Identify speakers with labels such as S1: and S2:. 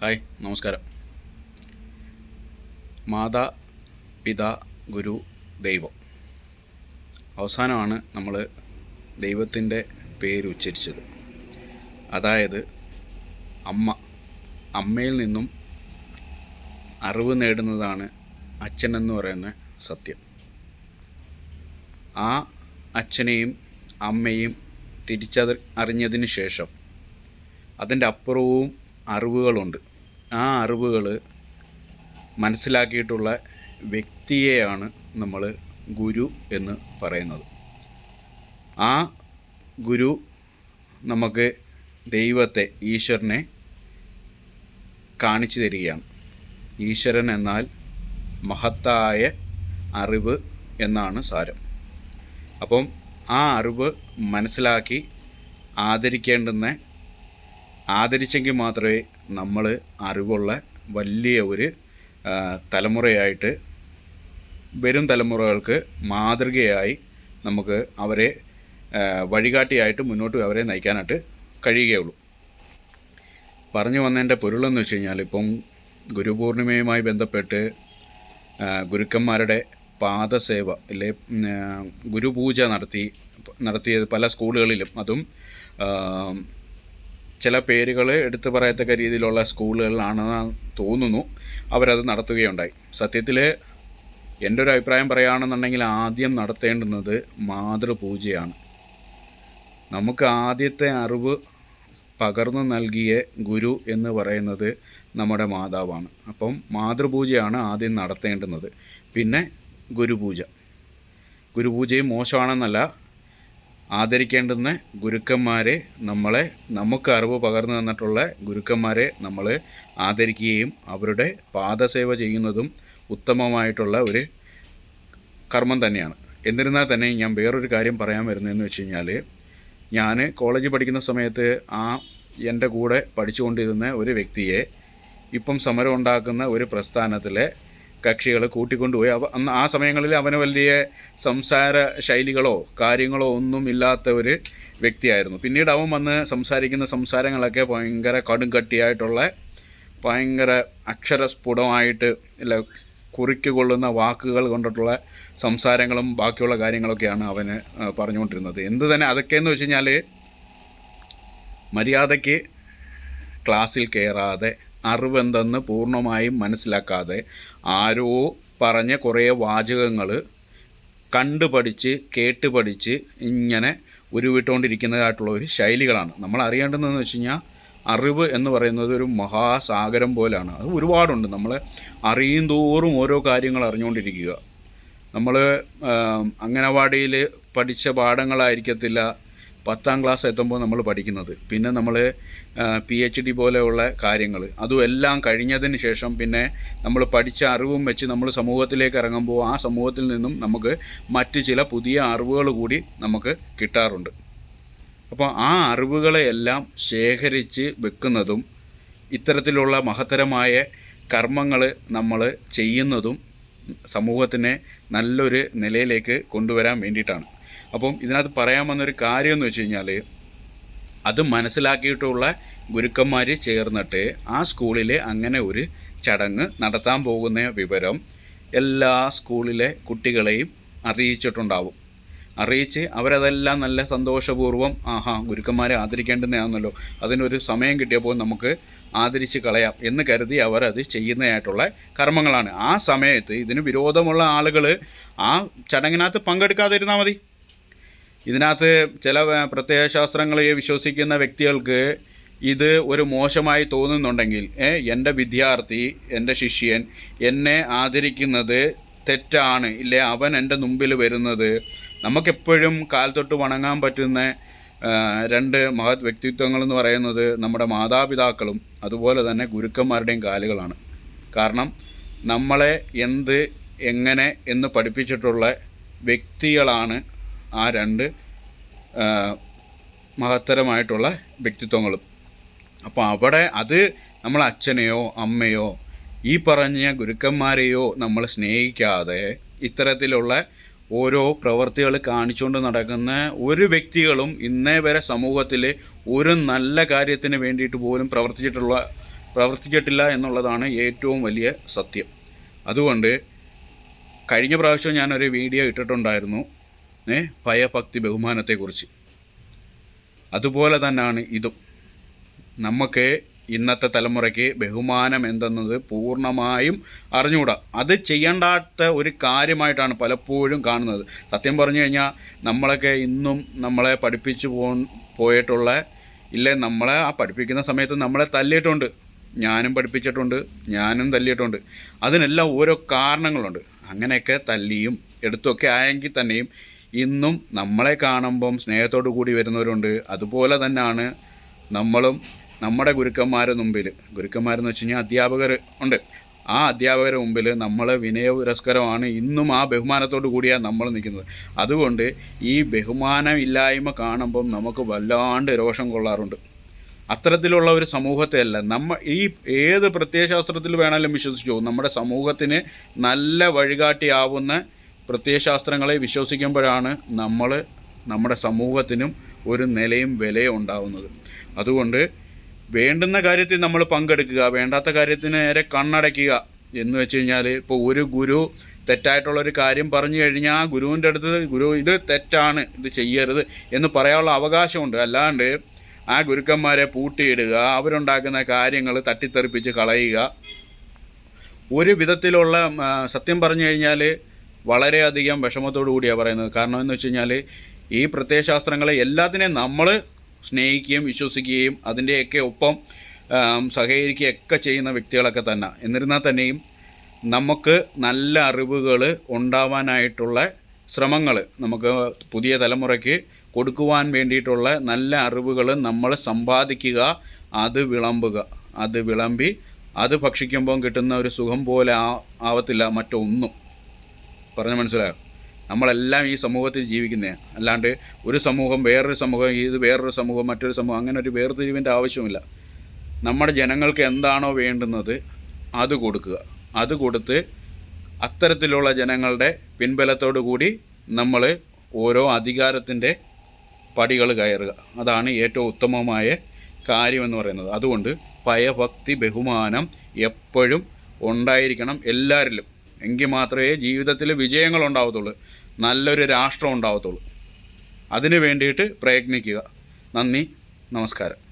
S1: Hi നമസ്കാരം. മാതാ പിത ഗുരു ദൈവം. അവസാനമാണ് നമ്മൾ ദൈവത്തിന്റെ പേര് ഉച്ചരിച്ചത്. അതായത് അമ്മ. അമ്മയിൽ നിന്നും അറിവ് നേടുന്നതാണ് അച്ഛനെന്ന് പറയുന്ന സത്യം. ആ അച്ഛനെയും അമ്മയും തിരിച്ചറി അറിഞ്ഞതിന് ശേഷം അതിന്റെ അപ്പുറവും അറിവുകളുണ്ട്. ആ അറിവുകൾ മനസ്സിലാക്കിയിട്ടുള്ള വ്യക്തിയെയാണ് നമ്മൾ ഗുരു എന്ന് പറയുന്നത്. ആ ഗുരു നമുക്ക് ദൈവത്തെ ഈശ്വരനെ കാണിച്ചു തരികയാണ്. ഈശ്വരൻ എന്നാൽ മഹത്തായ അറിവ് എന്നാണ് സാരം. അപ്പം ആ അറിവ് മനസ്സിലാക്കി ആദരിക്കേണ്ടുന്ന ആദരിച്ചെങ്കിൽ മാത്രമേ നമ്മൾ അറിവുള്ള വലിയ ഒരു തലമുറയായിട്ട് വരും തലമുറകൾക്ക് മാതൃകയായി നമുക്ക് അവരെ വഴികാട്ടിയായിട്ട് മുന്നോട്ട് അവരെ നയിക്കാനായിട്ട് കഴിയുകയുള്ളൂ. പറഞ്ഞു വന്നതിന്റെ പൊരുളെന്ന് വെച്ച് കഴിഞ്ഞാൽ ഇപ്പം ഗുരുപൂർണിമയുമായി ബന്ധപ്പെട്ട് ഗുരുക്കന്മാരുടെ പാദസേവ അല്ലെ ഗുരുപൂജ നടത്തി നടത്തിയത് പല സ്കൂളുകളിലും. അതും ചില പേരുകൾ എടുത്തു പറയത്തക്ക രീതിയിലുള്ള സ്കൂളുകളിലാണെന്ന് തോന്നുന്നു. അവരത് നടത്തുകയുണ്ടായി. സത്യത്തിൽ എന്റെ ഒരു അഭിപ്രായം പറയുകയാണെന്നുണ്ടെങ്കിൽ ആദ്യം നടത്തേണ്ടുന്നത് മാതൃപൂജയാണ്. നമുക്ക് ആദ്യത്തെ അറിവ് പകർന്നു നൽകിയ ഗുരു എന്ന് പറയുന്നത് നമ്മുടെ മാതാവാണ്. അപ്പം മാതൃപൂജയാണ് ആദ്യം നടത്തേണ്ടുന്നത്. പിന്നെ ഗുരുപൂജ. ഗുരുപൂജയും മോശമാണെന്നല്ല ആദരിക്കേണ്ടുന്ന ഗുരുക്കന്മാരെ നമ്മളെ നമുക്ക് അറിവ് പകർന്നു തന്നിട്ടുള്ള ഗുരുക്കന്മാരെ നമ്മൾ ആദരിക്കുകയും അവരുടെ പാദസേവ ചെയ്യുന്നതും ഉത്തമമായിട്ടുള്ള ഒരു കർമ്മം തന്നെയാണ്. എന്നിരുന്നാൽ തന്നെ ഞാൻ വേറൊരു കാര്യം പറയാൻ വരുന്നതെന്ന് വെച്ച് കഴിഞ്ഞാൽ ഞാൻ കോളേജ് പഠിക്കുന്ന സമയത്ത് ആ എന്റെ കൂടെ പഠിച്ചുകൊണ്ടിരുന്ന ഒരു വ്യക്തിയെ ഇപ്പം സമരം ഉണ്ടാക്കുന്ന ഒരു പ്രസ്ഥാനത്തിലെ കക്ഷികൾ കൂട്ടിക്കൊണ്ടുപോയി. അവ അന്ന് ആ സമയങ്ങളിൽ അവന് വലിയ സംസാര ശൈലികളോ കാര്യങ്ങളോ ഒന്നും ഇല്ലാത്ത ഒരു വ്യക്തിയായിരുന്നു. പിന്നീട് അവൻ വന്ന് സംസാരിക്കുന്ന സംസാരങ്ങളൊക്കെ ഭയങ്കര കടുംകട്ടിയായിട്ടുള്ള ഭയങ്കര അക്ഷരസ്ഫുടമായിട്ട് ഇല്ല കുറിക്ക് കൊള്ളുന്ന വാക്കുകൾ കൊണ്ടിട്ടുള്ള സംസാരങ്ങളും ബാക്കിയുള്ള കാര്യങ്ങളൊക്കെയാണ് അവന് പറഞ്ഞുകൊണ്ടിരുന്നത്. എന്ത് തന്നെ അതൊക്കെയെന്ന് വെച്ച് കഴിഞ്ഞാൽ മര്യാദയ്ക്ക് ക്ലാസ്സിൽ കയറാതെ അറിവെന്തെന്ന് പൂർണമായും മനസ്സിലാക്കാതെ ആരോ പറഞ്ഞ കുറേ വാചകങ്ങൾ കണ്ടു പഠിച്ച് കേട്ട് പഠിച്ച് ഇങ്ങനെ ഉരുവിട്ടുകൊണ്ടിരിക്കുന്നതായിട്ടുള്ള ഒരു ശൈലികളാണ്. നമ്മൾ അറിയേണ്ടതെന്ന് വെച്ച് കഴിഞ്ഞാൽ അറിവ് എന്ന് പറയുന്നത് ഒരു മഹാസാഗരം പോലെയാണ്. അത് ഒരുപാടുണ്ട്. നമ്മൾ അറിയും തോറും ഓരോ കാര്യങ്ങൾ അറിഞ്ഞുകൊണ്ടിരിക്കുക നമ്മൾ അംഗനവാടിയിൽ പഠിച്ച പാഠങ്ങളായിരിക്കത്തില്ല. പത്താം ക്ലാസ് എത്തുമ്പോൾ നമ്മൾ പഠിക്കുന്നത്. പിന്നെ നമ്മൾ പി എച്ച് ഡി പോലെയുള്ള കാര്യങ്ങൾ. അതും എല്ലാം കഴിഞ്ഞതിന് ശേഷം പിന്നെ നമ്മൾ പഠിച്ച അറിവും വെച്ച് നമ്മൾ സമൂഹത്തിലേക്ക് ഇറങ്ങുമ്പോൾ ആ സമൂഹത്തിൽ നിന്നും നമുക്ക് മറ്റ് ചില പുതിയ അറിവുകൾ കൂടി നമുക്ക് കിട്ടാറുണ്ട്. അപ്പോൾ ആ അറിവുകളെയെല്ലാം ശേഖരിച്ച് വെക്കുന്നതും ഇത്തരത്തിലുള്ള മഹത്തരമായ കർമ്മങ്ങൾ നമ്മൾ ചെയ്യുന്നതും സമൂഹത്തിനെ നല്ലൊരു നിലയിലേക്ക് കൊണ്ടുവരാൻ വേണ്ടിയിട്ടാണ്. അപ്പം ഇതിനകത്ത് പറയാൻ വന്നൊരു കാര്യം എന്ന് വെച്ച് കഴിഞ്ഞാൽ അത് മനസ്സിലാക്കിയിട്ടുള്ള ഗുരുക്കന്മാർ ചേർന്നിട്ട് ആ സ്കൂളിൽ അങ്ങനെ ഒരു ചടങ്ങ് നടത്താൻ പോകുന്ന വിവരം എല്ലാ സ്കൂളിലെ കുട്ടികളെയും അറിയിച്ചിട്ടുണ്ടാവും. അറിയിച്ച് അവരതെല്ലാം നല്ല സന്തോഷപൂർവം ആഹാ ഗുരുക്കന്മാരെ ആദരിക്കേണ്ടുന്നതാണല്ലോ. അതിനൊരു സമയം കിട്ടിയപ്പോൾ നമുക്ക് ആദരിച്ച് കളയാം എന്ന് കരുതി അവരത് ചെയ്യുന്നതായിട്ടുള്ള കർമ്മങ്ങളാണ്. ആ സമയത്ത് ഇതിന് വിരോധമുള്ള ആളുകൾ ആ ചടങ്ങിനകത്ത് പങ്കെടുക്കാതിരുന്നാൽ മതി. ഇതിനകത്ത് ചില പ്രത്യയ ശാസ്ത്രങ്ങളെ വിശ്വസിക്കുന്ന വ്യക്തികൾക്ക് ഇത് ഒരു മോശമായി തോന്നുന്നുണ്ടെങ്കിൽ എന്റെ വിദ്യാർത്ഥി എന്റെ ശിഷ്യൻ എന്നെ ആദരിക്കുന്നത് തെറ്റാണ് ഇല്ലേ അവൻ എന്റെ മുമ്പിൽ വരുന്നത്. നമുക്കെപ്പോഴും കാൽ തൊട്ട് വണങ്ങാൻ പറ്റുന്ന രണ്ട് മഹത് വ്യക്തിത്വങ്ങൾ എന്ന് പറയുന്നത് നമ്മുടെ മാതാപിതാക്കളും അതുപോലെ തന്നെ ഗുരുക്കന്മാരുടെയും കാലുകളാണ്. കാരണം നമ്മളെ എന്ത് എങ്ങനെ എന്ന് പഠിപ്പിച്ചിട്ടുള്ള വ്യക്തികളാണ് ആ രണ്ട് മഹത്തരമായിട്ടുള്ള വ്യക്തിത്വങ്ങളും. അപ്പോൾ അവിടെ അത് നമ്മൾ അച്ഛനെയോ അമ്മയോ ഈ പറഞ്ഞ ഗുരുക്കന്മാരെയോ നമ്മൾ സ്നേഹിക്കാതെ ഇത്തരത്തിലുള്ള ഓരോ പ്രവൃത്തികൾ കാണിച്ചുകൊണ്ട് നടക്കുന്ന ഒരു വ്യക്തികളും ഇന്നേ വരെ സമൂഹത്തിൽ ഒരു നല്ല കാര്യത്തിന് വേണ്ടിയിട്ട് പോലും പ്രവർത്തിച്ചിട്ടുള്ള പ്രവർത്തിച്ചിട്ടില്ല എന്നുള്ളതാണ് ഏറ്റവും വലിയ സത്യം. അതുകൊണ്ട് കഴിഞ്ഞ പ്രാവശ്യം ഞാനൊരു വീഡിയോ ഇട്ടിട്ടുണ്ടായിരുന്നു. ഭയഭക്തി ബഹുമാനത്തെക്കുറിച്ച്. അതുപോലെ തന്നെയാണ് ഇതും. നമുക്ക് ഇന്നത്തെ തലമുറയ്ക്ക് ബഹുമാനം എന്തെന്നത് പൂർണമായും അറിഞ്ഞുകൂടാ. അത് ചെയ്യേണ്ടാത്ത ഒരു കാര്യമായിട്ടാണ് പലപ്പോഴും കാണുന്നത്. സത്യം പറഞ്ഞു കഴിഞ്ഞാൽ നമ്മളൊക്കെ ഇന്നും നമ്മളെ പഠിപ്പിച്ചു പോ പോയിട്ടുള്ള ഇല്ലേ നമ്മളെ ആ പഠിപ്പിക്കുന്ന സമയത്ത് നമ്മളെ തല്ലിയിട്ടുണ്ട്. ഞാനും പഠിപ്പിച്ചിട്ടുണ്ട് ഞാനും തല്ലിയിട്ടുണ്ട്. അതിനെല്ലാം ഓരോ കാരണങ്ങളുണ്ട്. അങ്ങനെയൊക്കെ തല്ലിയും എടുത്തൊക്കെ ആയെങ്കിൽ തന്നെയും ഇന്നും നമ്മളെ കാണുമ്പം സ്നേഹത്തോടു കൂടി വരുന്നവരുണ്ട്. അതുപോലെ തന്നെയാണ് നമ്മളും നമ്മുടെ ഗുരുക്കന്മാരെ മുമ്പിൽ ഗുരുക്കന്മാരെന്ന് വെച്ച് കഴിഞ്ഞാൽ അധ്യാപകർ ഉണ്ട്. ആ അധ്യാപകരുടെ മുമ്പിൽ നമ്മൾ വിനയ പുരസ്കരമാണ് ഇന്നും ആ ബഹുമാനത്തോടു കൂടിയാണ് നമ്മൾ നിൽക്കുന്നത്. അതുകൊണ്ട് ഈ ബഹുമാനമില്ലായ്മ കാണുമ്പം നമുക്ക് വല്ലാണ്ട് രോഷം കൊള്ളാറുണ്ട്. അത്തരത്തിലുള്ള ഒരു സമൂഹത്തെ അല്ല നമ്മ ഈ ഏത് പ്രത്യയശാസ്ത്രത്തിൽ വേണമെങ്കിലും വിശ്വസിച്ചു നമ്മുടെ സമൂഹത്തിന് നല്ല വഴികാട്ടിയാവുന്ന പ്രത്യയശാസ്ത്രങ്ങളെ വിശ്വസിക്കുമ്പോഴാണ് നമ്മൾ നമ്മുടെ സമൂഹത്തിനും ഒരു നിലയും വിലയും ഉണ്ടാവുന്നത്. അതുകൊണ്ട് വേണ്ടുന്ന കാര്യത്തിൽ നമ്മൾ പങ്കെടുക്കുക വേണ്ടാത്ത കാര്യത്തിന് നേരെ കണ്ണടയ്ക്കുക എന്ന് വെച്ച് കഴിഞ്ഞാൽ ഇപ്പോൾ ഒരു ഗുരു തെറ്റായിട്ടുള്ളൊരു കാര്യം പറഞ്ഞു കഴിഞ്ഞാൽ ഗുരുവിന്റെ അടുത്ത് ഗുരു ഇത് തെറ്റാണ് ഇത് ചെയ്യരുത് എന്ന് പറയാനുള്ള അവകാശമുണ്ട്. അല്ലാണ്ട് ആ ഗുരുക്കന്മാരെ പൂട്ടിയിടുക അവരുണ്ടാക്കുന്ന കാര്യങ്ങൾ തട്ടിത്തെറിപ്പിച്ച് കളയുക ഒരു വിധത്തിലുള്ള സത്യം പറഞ്ഞു കഴിഞ്ഞാൽ വളരെയധികം വിഷമത്തോടു കൂടിയാണ് പറയുന്നത്. കാരണം എന്ന് വെച്ച് കഴിഞ്ഞാൽ ഈ പ്രത്യയശാസ്ത്രങ്ങളെ എല്ലാത്തിനെയും നമ്മൾ സ്നേഹിക്കുകയും വിശ്വസിക്കുകയും അതിന്റെയൊക്കെ ഒപ്പം സഹകരിക്കുകയൊക്കെ ചെയ്യുന്ന വ്യക്തികളൊക്കെ തന്നെ. എന്നിരുന്നാൽ തന്നെയും നമുക്ക് നല്ല അറിവുകൾ ഉണ്ടാവാനായിട്ടുള്ള ശ്രമങ്ങൾ നമുക്ക് പുതിയ തലമുറയ്ക്ക് കൊടുക്കുവാൻ വേണ്ടിയിട്ടുള്ള നല്ല അറിവുകൾ നമ്മൾ സമ്പാദിക്കുക അത് വിളമ്പുക. അത് വിളമ്പി അത് ഭക്ഷിക്കുമ്പം കിട്ടുന്ന ഒരു സുഖം പോലെ ആവത്തില്ല മറ്റൊന്നും. പറഞ്ഞ മനസ്സിലായോ? നമ്മളെല്ലാം ഈ സമൂഹത്തിൽ ജീവിക്കുന്നത് അല്ലാണ്ട് ഒരു സമൂഹം വേറൊരു സമൂഹം ഇത് വേറൊരു സമൂഹം മറ്റൊരു സമൂഹം അങ്ങനെ ഒരു വേർതിരിവിന്റെ ആവശ്യമില്ല നമ്മുടെ ജനങ്ങൾക്ക് എന്താണോ വേണ്ടുന്നത് അത് കൊടുക്കുക. അത് കൊടുത്ത് അത്തരത്തിലുള്ള ജനങ്ങളുടെ പിൻബലത്തോടു കൂടി നമ്മൾ ഓരോ അധികാരത്തിന്റെ പടികൾ കയറുക. അതാണ് ഏറ്റവും ഉത്തമമായ കാര്യമെന്ന് പറയുന്നത്. അതുകൊണ്ട് ഭയഭക്തി ബഹുമാനം എപ്പോഴും ഉണ്ടായിരിക്കണം എല്ലാവരിലും എങ്കിൽ മാത്രമേ ജീവിതത്തിൽ വിജയങ്ങൾ ഉണ്ടാവത്തുള്ളൂ. നല്ലൊരു രാഷ്ട്രം ഉണ്ടാവത്തുള്ളൂ. അതിനു വേണ്ടിയിട്ട് പ്രയത്നിക്കുക. നന്ദി. നമസ്കാരം.